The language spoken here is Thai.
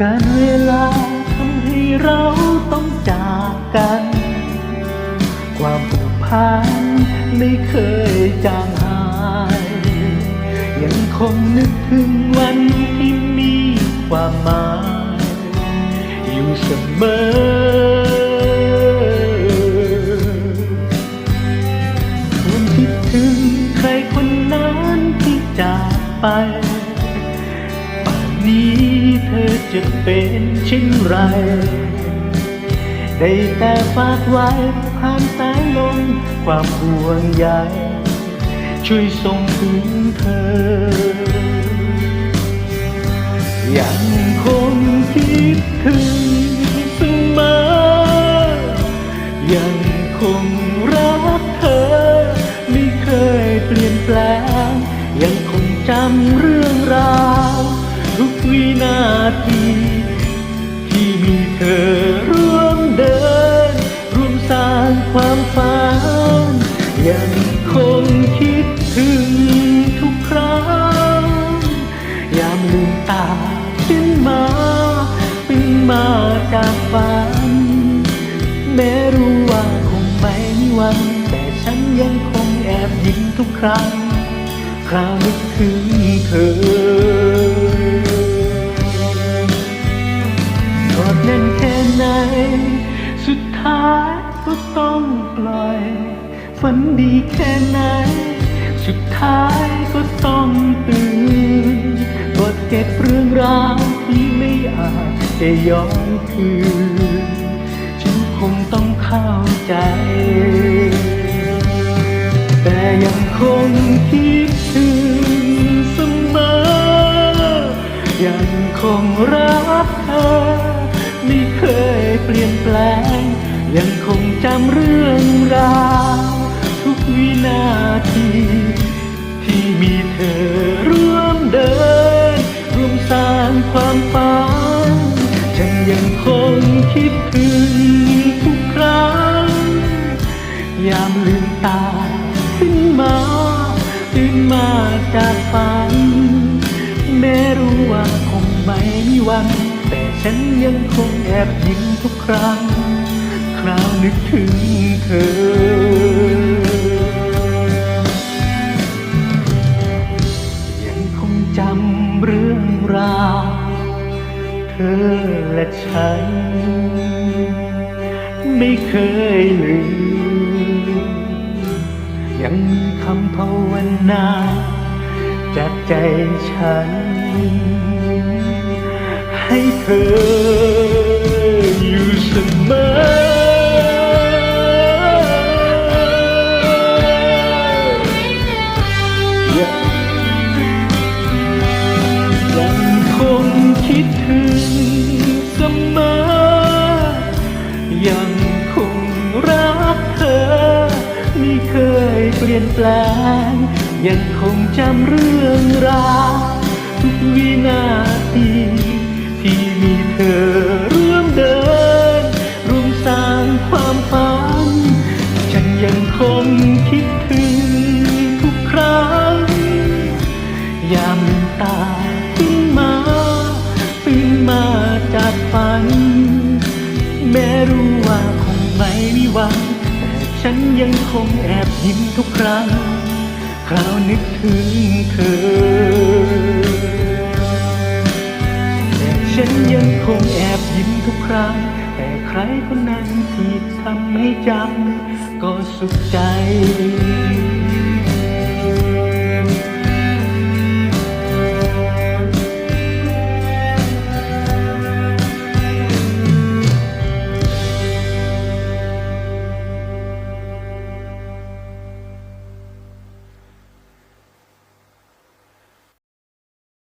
การเวลาทำให้เราต้องจากกัน ความผูกพันไม่เคยจางหาย ยังคงนึกถึงวันที่มีความหมาย อยู่เสมอควรคิดถึงใครคนนั้นที่จากไปป่านนี้ เธอจะเป็นเช่นไร ได้แต่ฝากไว้ผ่านสายลมความห่วงใยช่วยส่งถึงเธอ ยังคงคิดถึงเสมอ ยังคงรักเธอ ไม่เคยเปลี่ยนแปลง ยังคงจำเรื่องราว นาที ที่มีเธอร่วมเดิน ร่วมสร้างความฝันยังคงคิดถึงทุกครั้ง ยามลืมตาขึ้นมาตื่นมาจากฝัน แม้รู้ว่าคงไม่มีวัน แต่ฉันยังคงแอบยิ้มทุกครั้ง คราวนึกถึงเธอ ก็ต้องปล่อย ฝันดีแค่ไหน สุดท้ายก็ต้องตื่นกดเก็บเรื่องราวที่ไม่อาจจะย้อนคืน ฉันคงต้องเข้าใจ แต่ยังคงคิดถึงเสมอ ยังคงรักเธอ ไม่เคยเปลี่ยนแปลง ยังคง จำเรื่องราวทุกวินาที ที่มีเธอร่วมเดินร่วมสร้างความฝันฉันยังคงคิดถึงทุกครั้ง ยามลืมตาขึ้นมาตื่นมาจากฝันแม้รู้ว่าคงไม่มีวัน แต่ฉันยังคงแอบยิ้มทุกครั้ง คราวนึกถึงเธอ ยังคงจำเรื่องราว เธอและฉัน ไม่เคยลืม ยังมีคำภาวนาจากใจฉัน ให้เธอ ยังคงรักเธอไม่เคยเปลี่ยนแปลง ยังคงจำเรื่องราวทุกวินาทีที่มีเธอ รู้ว่าคงไม่มีวันแต่ฉันยังคงแอบยิ้มทุกครั้ง คราวนึกถึงเธอแต่ฉันยังคงแอบยิ้มทุกครั้ง แต่ใครคนนั้นที่ทำให้จำก็สุขใจ